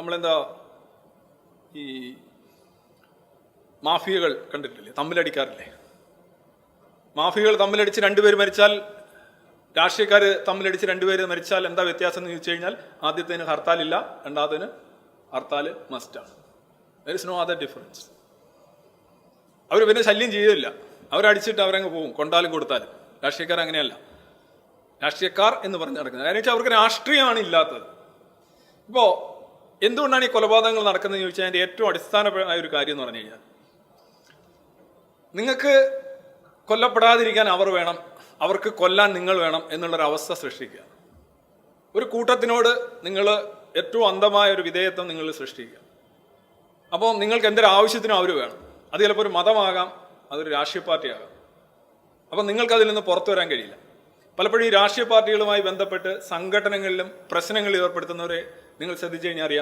നമ്മളെന്താ ഈ മാഫിയകൾ കണ്ടിട്ടില്ലേ? തമ്മിലടിക്കാറില്ലേ? മാഫിയകൾ തമ്മിലടിച്ച് രണ്ടുപേര് മരിച്ചാൽ രാഷ്ട്രീയക്കാർ തമ്മിലടിച്ച് രണ്ടുപേര് മരിച്ചാൽ എന്താ വ്യത്യാസം എന്ന് ചോദിച്ചു കഴിഞ്ഞാൽ ആദ്യത്തേന് ഹർത്താലില്ല രണ്ടാമത്തേന് ഹർത്താൽ മസ്റ്റാണ് there is no other difference അവർ പിന്നെ ശല്യം ചെയ്യില്ല അവരടിച്ചിട്ട് അവരങ്ങ് പോകും കൊണ്ടാലും കൊടുത്താലും. രാഷ്ട്രീയക്കാർ അങ്ങനെയല്ല. രാഷ്ട്രീയക്കാർ എന്ന് പറഞ്ഞ് നടക്കുന്നത്. കാരണം വെച്ചാൽ അവർക്ക് രാഷ്ട്രീയമാണ് ഇല്ലാത്തത്. ഇപ്പോൾ എന്തുകൊണ്ടാണ് ഈ കൊലപാതകങ്ങൾ നടക്കുന്നത് എന്ന് ചോദിച്ചാൽ അതിന്റെ ഏറ്റവും അടിസ്ഥാനപരമായ ഒരു കാര്യം എന്ന് പറഞ്ഞു കഴിഞ്ഞാൽ നിങ്ങൾക്ക് കൊല്ലപ്പെടാതിരിക്കാൻ അവർ വേണം അവർക്ക് കൊല്ലാൻ നിങ്ങൾ വേണം എന്നുള്ളൊരവസ്ഥ സൃഷ്ടിക്കുക. ഒരു കൂട്ടത്തിനോട് നിങ്ങൾ ഏറ്റവും അന്ധമായ ഒരു വിധേയത്വം നിങ്ങൾ സൃഷ്ടിക്കുക. അപ്പോൾ നിങ്ങൾക്ക് എന്തൊരു ആവശ്യത്തിനും അവർ വേണം. അത് ചിലപ്പോൾ ഒരു മതമാകാം അതൊരു രാഷ്ട്രീയ പാർട്ടിയാകാം. അപ്പം നിങ്ങൾക്ക് അതിൽ നിന്ന് പുറത്തു വരാൻ കഴിയില്ല. പലപ്പോഴും ഈ രാഷ്ട്രീയ പാർട്ടികളുമായി ബന്ധപ്പെട്ട് സംഘടനകളിലും പ്രശ്നങ്ങളിൽ ഏർപ്പെടുത്തുന്നവരെ നിങ്ങൾ ശ്രദ്ധിച്ചു കഴിഞ്ഞാൽ അറിയാം.